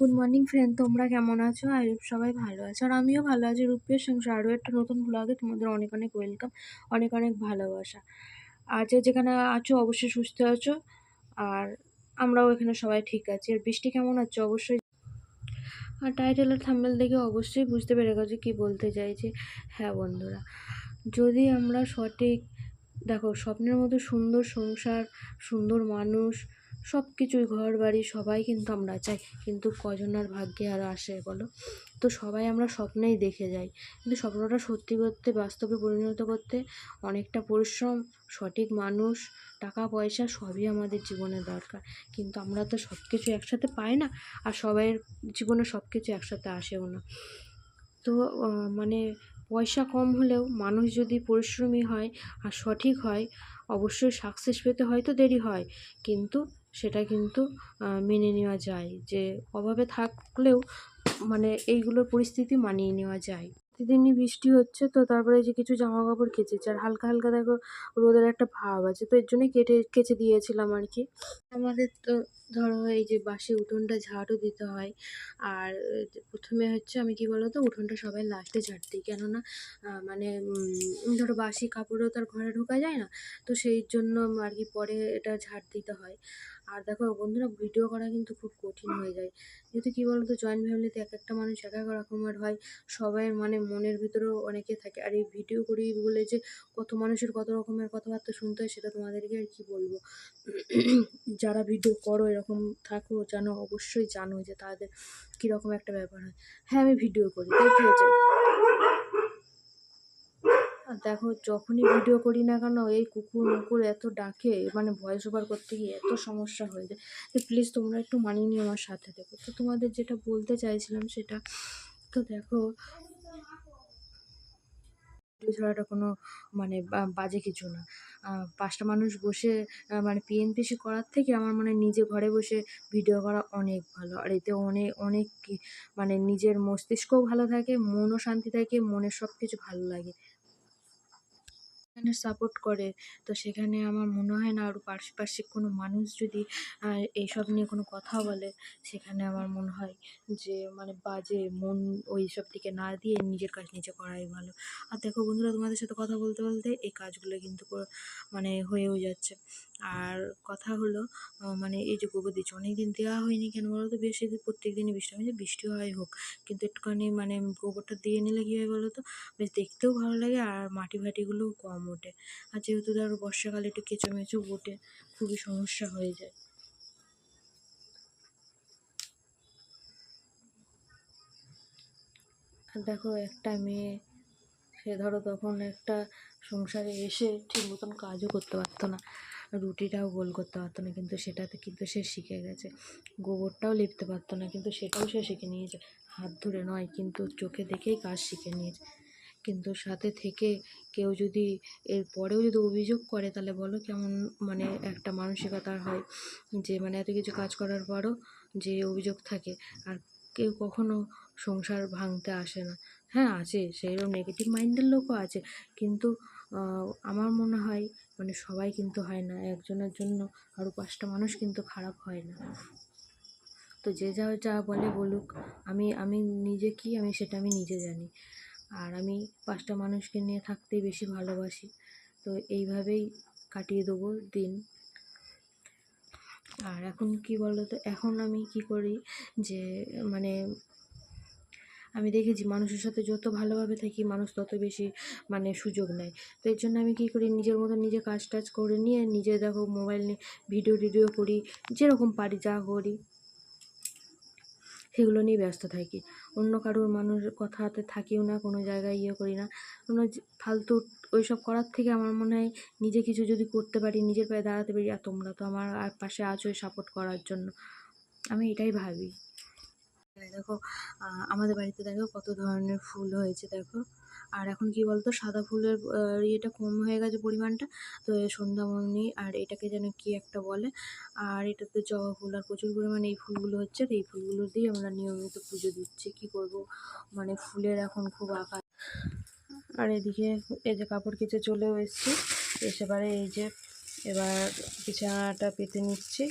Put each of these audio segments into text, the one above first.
Good morning friend তোমরা কেমন আছো? হোপ সবাই ভালো আছো। আর আমিও ভালো আছি রূপের সংসার আরও একটা নতুন ব্লগে তোমাদের অনেক অনেক ওয়েলকাম অনেক অনেক ভালোবাসা। আর যে যেখানে আছো, অবশ্যই সুস্থ আছো। আর আমরাও এখানে সবাই ঠিক আছি। আর বৃষ্টি কেমন আছে? অবশ্যই আর টাইটেল আর থাম্বেল দেখে অবশ্যই বুঝতে পেরে গেছো কী বলতে চাইছি। হ্যাঁ বন্ধুরা, যদি আমরা সঠিক, দেখো, স্বপ্নের মতো সুন্দর সংসার, সুন্দর মানুষ সব কিছুই ঘর, বাড়ি, সবাই কিন্তু আমরা চাই। কিন্তু কজনের ভাগ্যে আর আসে বলো? তো সবাই আমরা স্বপ্নেই দেখে যাই। কিন্তু স্বপ্নটা সত্যি করতে, বাস্তবে পরিণত করতে অনেকটা পরিশ্রম, সঠিক মানুষ, টাকা, পয়সা সবই আমাদের জীবনে দরকার। কিন্তু আমরা তো সব কিছু একসাথে পাই না, আর সবাইয়ের জীবনে সব কিছু একসাথে আসেও না। তো মানে পয়সা কম হলেও মানুষ যদি পরিশ্রমী হয় আর সঠিক হয়, অবশ্যই সাকসেস পেতে হয়তো দেরি হয়। কিন্তু সেটা কিন্তু মেনে নেওয়া যায়। যে অভাবে থাকলেও মানে এইগুলোর পরিস্থিতি মানিয়ে নেওয়া যায়। প্রতিদিনই বৃষ্টি হচ্ছে, তো তারপরে যে কিছু জামা কাপড় কেচেছি। আর হালকা হালকা দেখো, রোদের একটা ভাব আছে, তো এর জন্যই কেটে, কেচে দিয়েছিলাম আর কি। আমাদের তো ধরো এই যে বাসি উঠোনটা ঝাড়ু দিতে হয়। আর প্রথমে হচ্ছে আমি কি বলতো, উঠোনটা সবাই লাস্টে ঝাড় দিই। কেননা মানে ধরো বাসি কাপড়ও তার ঘরে ঢোকা যায় না, তো সেই জন্য আর কি পরে এটা ঝাড় দিতে হয়। আর দেখো বন্ধুরা ভিডিও করা কিন্তু খুব কঠিন হয়ে যায়। যেহেতু কী বলতো জয়েন্ট ফ্যামিলিতে এক একটা মানুষ এক এক রকমের হয় সবাইয়ের মানে মনের ভিতরেও অনেকে থাকে। আর এই ভিডিও করি বলে যে কত মানুষের কত রকমের কথাবার্তা শুনতে হয়, সেটা তোমাদেরকে আর কি বলব? যারা ভিডিও করো, এরকম থাকো জানো অবশ্যই জানো যে তাদের কীরকম একটা ব্যাপার হয়। হ্যাঁ আমি ভিডিও করি, তাই দেখো যখনই ভিডিও করি না কেন, এই কুকুর মুকুর এত ডাকে মানে ভয়েস ওভার করতে গিয়ে এত সমস্যা হয়ে যায়। তো প্লিজ তোমরা একটু মানিয়ে নিও আমার সাথে, দেখো। তো তোমাদের যেটা বলতে চাইছিলাম সেটা, তো দেখো ছড়াটা কোনো মানে বাজে কিছু না। পাঁচটা মানুষ বসে মানে পিএনপিসি করার থেকে আমার মনে নিজে ঘরে বসে ভিডিও করা অনেক ভালো। আর এতে অনেক অনেক মানে নিজের মস্তিষ্কও ভালো থাকে, মনও শান্তি থাকে, মনের সব কিছু ভালো লাগে। এখানে সাপোর্ট করে। তো সেখানে আমার মনে হয় না আরও পারিপার্শ্বিক কোনো মানুষ যদি এইসব নিয়ে কোনো কথা বলে, সেখানে আমার মনে হয় যে মানে বাজে মন ওই সব দিকে না দিয়ে নিজের কাজ নিজে করাই ভালো। আর দেখো বন্ধুরা, তোমাদের সাথে কথা বলতে বলতে এই কাজগুলো কিন্তু মানে হয়েও যাচ্ছে। আর কথা হলো মানে এই যে গোবর দিচ্ছি অনেক দিন দেওয়া হয়নি কেন বলো তো? বেশি প্রত্যেক দিনই বৃষ্টি হয় বৃষ্টি হয় হোক। কিন্তু একটুখানি মানে গোবরটা দিয়ে নিলে কী হয় বলো তো? বেশ দেখতেও ভালো লাগে, আর মাটি ভাটিগুলোও কম ওঠে আর যেহেতু ধরো বর্ষাকালে একটু কেঁচোমেচো ওঠে খুবই সমস্যা হয়ে যায়। আর দেখো একটা মেয়ে, সে ধরো তখন একটা সংসারে এসে ঠিক মতন কাজও করতে পারতো না, রুটিটাও গোল করতে পারতো না, কিন্তু সেটাতে কিন্তু সে শিখে গেছে। গোবরটাও লিপতে পারতো না, কিন্তু সেটাও সে শিখে নিয়েছে। হাত ধরে নয়, কিন্তু চোখে দেখেই কাজ শিখে নিয়েছে। কিন্তু সাথে থেকে কেউ যদি এর পরেও যদি অভিযোগ করে, তাহলে বলো কেমন মানে একটা মানসিকতার হয় যে মানে এত কিছু কাজ করার পরও যে অভিযোগ থাকে। আর কেউ কখনো সংসার ভাঙতে আসে না। হ্যাঁ আছে সেইরকম নেগেটিভ মাইন্ডের লোকও আছে। কিন্তু আমার মনে হয় মানে সবাই কিন্তু হয় না, একজনের জন্য আরও পাঁচটা মানুষ কিন্তু খারাপ হয় না। তো যে যা যা বলে বলুক, আমি আমি নিজে কি, আমি সেটা আমি নিজে জানি। আর আমি পাঁচটা মানুষকে নিয়ে থাকতেই বেশি ভালোবাসি। তো এইভাবেই কাটিয়ে দেবো দিন। আর এখন কি বলো তো এখন আমি কি করি যে মানে আমি দেখেছি মানুষের সাথে যত ভালোভাবে থাকি, মানুষ তত বেশি মানে সুযোগ নেয়। তো এর জন্য আমি কী করি, নিজের মতো নিজে কাজ টাজ করে নিয়ে নিজে দেখো মোবাইল নিয়ে ভিডিও টিডিও করি, যেরকম পারি যা করি। সেগুলো নিয়ে ব্যস্ত থাকি। অন্য কারোর মানুষ কথাতে থাকিও না, কোনো জায়গায় ইয়ে করি না। কোনো ফালতু ওই সব করার থেকে আমার মনে হয় নিজে কিছু যদি করতে পারি, নিজের পায়ে দাঁড়াতে পারি, আর তোমরা তো আমার পাশে আছো সাপোর্ট করার জন্য। আমি এটাই ভাবি। দেখো আমাদের বাড়িতে দেখো কত ধরনের ফুল হয়েছে দেখো। আর এখন কি বলতো, সাদা ফুলের ইয়েটা কম হয়ে গেছে পরিমাণটা, তো সন্ধ্যামণি আর এটাকে যেন কি একটা বলে, আর এটাতে জবা ফুল, আর প্রচুর পরিমাণে এই ফুলগুলো হচ্ছে, তো এই ফুলগুলো দিয়ে আমরা নিয়মিত পুজো দিচ্ছি, কি করব? মানে ফুলের এখন খুব আকার। আর এদিকে এই যে কাপড় কেচে চলেও এসেছি, এসে পারে এই যে, এবার বিছানাটা পেতে নিচ্ছি।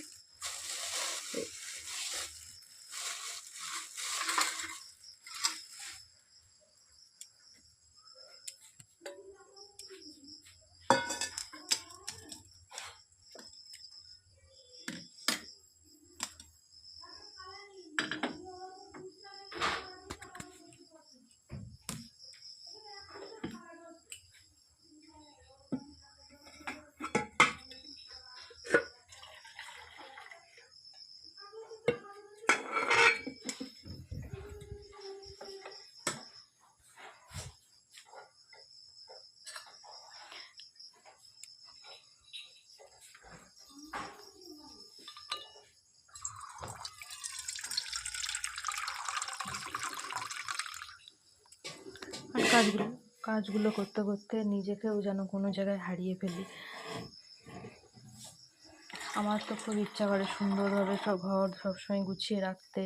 কাজগুলো কাজগুলো করতে করতে নিজেকেও যেন কোনো জায়গায় হারিয়ে ফেলি। আমার তো খুব ইচ্ছা করে সুন্দরভাবে সব ঘর সবসময় গুছিয়ে রাখতে।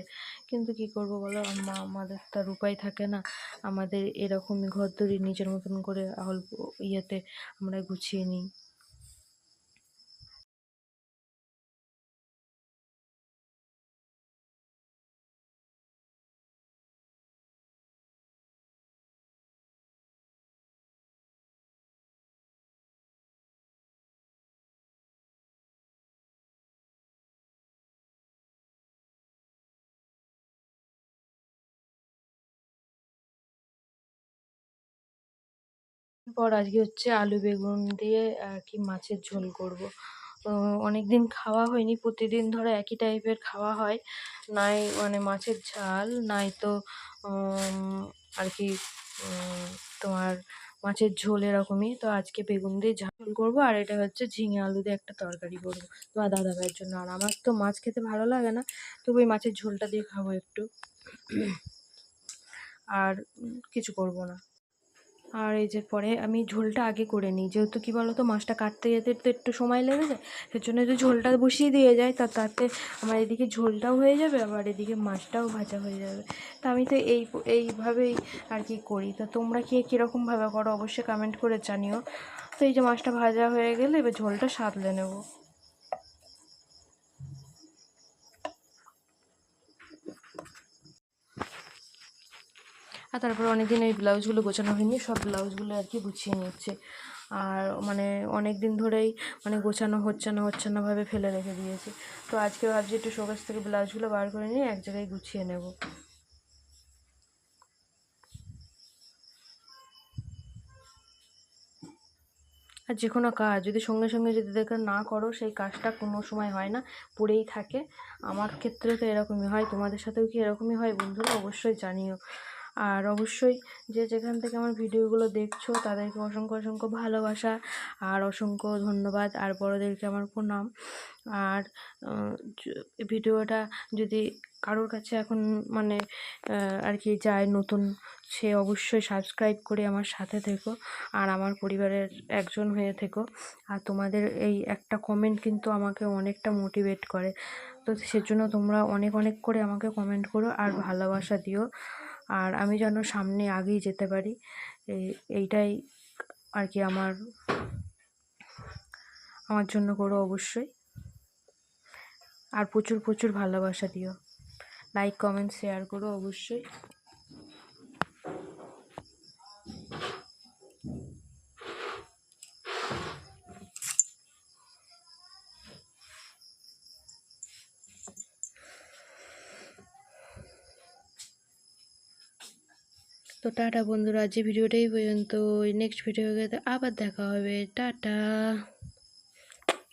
কিন্তু কি করব বলো? মা আমাদের তো আর উপায় থাকে না। আমাদের এরকমই ঘর তৈরি নিজের মতন করে অল্প ইয়েতে আমরা গুছিয়ে নিই। পর আজকে হচ্ছে আলু বেগুন দিয়ে আর কি মাছের ঝোল করব। অনেক দিন খাওয়া হয়নি, প্রতিদিন ধরো একই টাইপের খাওয়া হয়। নাই মানে মাছের ঝাল, নাই তো আর কি তোমার মাছের ঝোল এরকমই। তো আজকে বেগুন দিয়ে ঝাল করব, আর এটা হচ্ছে ঝিঙে আলু দিয়ে একটা তরকারি করব। তোমার দাদা ভাইয়ের জন্য, আর আমার তো মাছ খেতে ভালো লাগে না, তবু ওই মাছের ঝোলটা দিয়ে খাব একটু। আর কিছু করব না। আর এই যে পরে আমি ঝোলটা আগে করে নিই। যেহেতু কী বলো তো মাছটা কাটতে যেতে তো একটু সময় লেগে যায় সের জন্য যদি ঝোলটা বসিয়ে দিয়ে যায়, তা তাতে আমার এদিকে ঝোলটাও হয়ে যাবে, আবার এদিকে মাছটাও ভাজা হয়ে যাবে। তা আমি তো এই এইভাবেই আর কি করি। তা তোমরা কি কীরকমভাবে করো? অবশ্যই কমেন্ট করে জানিও। তো এই যে মাছটা ভাজা হয়ে গেলে এবার ঝোলটা সাঁতলে নেব। আর তারপর অনেক দিন এই ব্লাউজগুলো গোছানো হয়নি, সব ব্লাউজগুলো আর কি গুছিয়ে নিচ্ছে আর মানে অনেক দিন ধরেই মানে গোছানো হচ্ছে না হচ্ছে না ভাবে ফেলে রেখে দিয়েছি। তো আজকে ভাবছি একটু শোকেস থেকে ব্লাউজগুলো বার করে নিয়ে এক জায়গায় গুছিয়ে নেব। আর যে কোনো কাজ, যদি সঙ্গে সঙ্গে যদি দেখে না করো, সেই কাজটা কোনো সময় হয় না, পড়েই থাকে। আমার ক্ষেত্রে তো এরকমই হয়, তোমাদের সাথেও কি এরকমই হয় বন্ধুরা? অবশ্যই জানিও। আর অবশ্যই যে যেখান থেকে আমার ভিডিওগুলো দেখছ, তাদেরকে অসংখ্য অসংখ্য ভালোবাসা আর অসংখ্য ধন্যবাদ আর বড়োদেরকে আমার প্রণাম। আর ভিডিওটা যদি কারোর কাছে এখন মানে আর কি যায় নতুন, সে অবশ্যই সাবস্ক্রাইব করে আমার সাথে থেকো আর আমার পরিবারের একজন হয়ে থেকো। আর তোমাদের এই একটা কমেন্ট কিন্তু আমাকে অনেকটা মোটিভেট করে। তো সেজন্য তোমরা অনেক অনেক করে আমাকে কমেন্ট করো আর ভালোবাসা দিও। আর আমি যেন সামনে আগেই যেতে পারি। এই এইটাই আর কি আমার আমার জন্য করো অবশ্যই। আর প্রচুর প্রচুর ভালোবাসা দিও। লাইক কমেন্ট শেয়ার করো অবশ্যই। তো টাটা বন্ধুরা আজ ভিডিওটাই পর্যন্ত নেক্সট ভিডিও আবার দেখা হবে। টাটা।